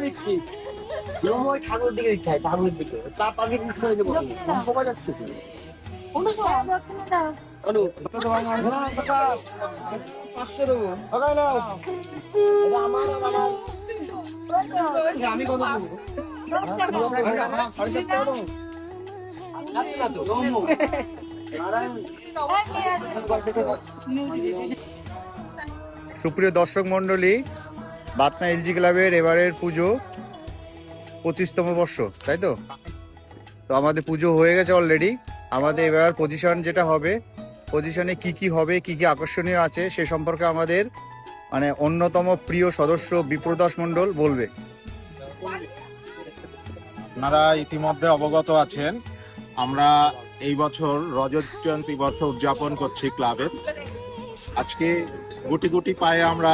দিচ্ছি ঠাকুরের দিকে হয় ঠাকুরের দিকে তা পাখি। কমা যাচ্ছে পাঁচশো দেবো আমি কত সাড়ে সাতটা সুপ্রিয় দর্শক মণ্ডলী, বাতনা এলজি ক্লাবের এবারের পুজো পঁচিশতম বর্ষ, তাই তো? তো আমাদের পুজো হয়ে গেছে অলরেডি আমাদের এবার পজিশন যেটা হবে পজিশনে কি কি হবে, কি কি আকর্ষণীয় আছে, সে সম্পর্কে আমাদের মানে অন্যতম প্রিয় সদস্য বিপ্রদাস মণ্ডল বলবে। আপনারা ইতিমধ্যে অবগত আছেন, আমরা এই বছর রজত জয়ন্তী বর্ষ উদযাপন করছি ক্লাবের আজকে গুটি গুটি পায়ে আমরা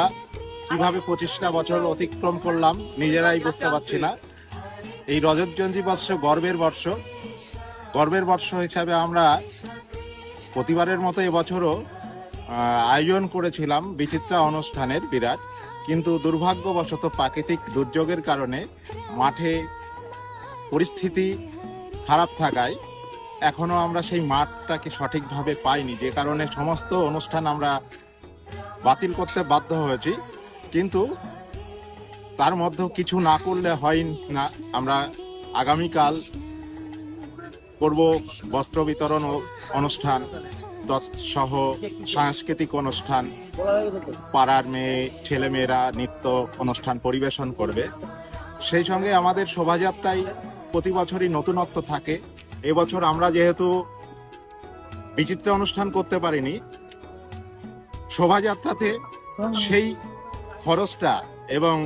কীভাবে পঁচিশটা বছর অতিক্রম করলাম নিজেরাই বুঝতে পারছি না। এই রজত জয়ন্তী বর্ষ গর্বের বর্ষ গর্বের বর্ষ হিসাবে আমরা প্রতিবারের মতো এবছরও আয়োজন করেছিলাম বিচিত্রা অনুষ্ঠানের বিরাট। কিন্তু দুর্ভাগ্যবশত প্রাকৃতিক দুর্যোগের কারণে মাঠে পরিস্থিতি খারাপ থাকায় এখনও আমরা সেই মাঠটাকে সঠিকভাবে পাইনি, যে কারণে সমস্ত অনুষ্ঠান আমরা বাতিল করতে বাধ্য হয়েছি। কিন্তু তার মধ্যেও কিছু না করলে হয় না। আমরা আগামীকাল করব বস্ত্র বিতরণ অনুষ্ঠান সহ সাংস্কৃতিক অনুষ্ঠান। পাড়ার মেয়ে, ছেলেমেয়েরা নৃত্য অনুষ্ঠান পরিবেশন করবে। সেই সঙ্গে আমাদের শোভাযাত্রায় প্রতি বছরই নতুনত্ব থাকে। এবছর আমরা যেহেতু বিচিত্র অনুষ্ঠান করতে পারিনি শোভাযাত্রাতে সেই খরচটা এবং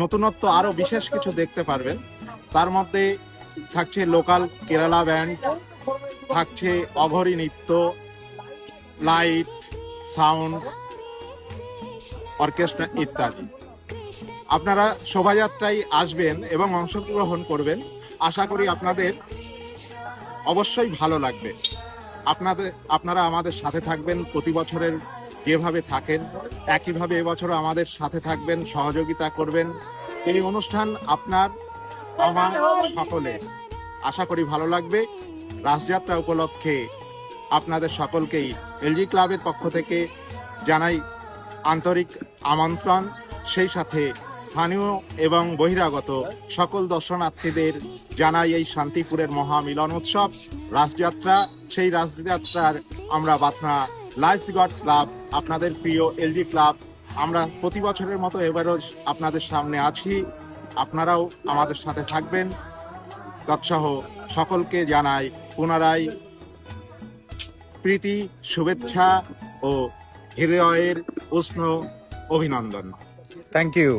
নতুনত্ব আরও বিশেষ কিছু দেখতে পারবেন। তার মধ্যে থাকছে লোকাল কেরালা ব্যান্ড থাকছে অঘরী নৃত্য লাইট সাউন্ড অর্কেস্ট্রা ইত্যাদি। আপনারা শোভাযাত্রায় আসবেন এবং অংশগ্রহণ করবেন। আশা করি আপনাদের অবশ্যই ভালো লাগবে। আপনাদের, আপনারা আমাদের সাথে থাকবেন, প্রতি বছরের যেভাবে থাকেন, একইভাবে এবছরও আমাদের সাথে থাকবেন, সহযোগিতা করবেন। এই অনুষ্ঠান আপনার আমার সকলে আশা করি ভালো লাগবে। রাসযাত্রা উপলক্ষে আপনাদের সকলকেই এলজি ক্লাবের পক্ষ থেকে জানাই আন্তরিক আমন্ত্রণ। সেই সাথে স্থানীয় এবং বহিরাগত সকল দর্শনার্থীদের জানাই এই শান্তিপুরের মহামিলন উৎসব। রাসযাত্রা সেই রাসযাত্রার আমরা বাতনা লাইফ গড ক্লাব, আপনাদের প্রিয় এলজি ক্লাব, আমরা প্রতি বছরের মতো এবারও আপনাদের সামনে আছি। আপনারাও আমাদের সাথে থাকবেন। তৎসহ সকলকে জানাই পুনরায় প্রীতি, শুভেচ্ছা ও হৃদয়ের উষ্ণ অভিনন্দন। Thank you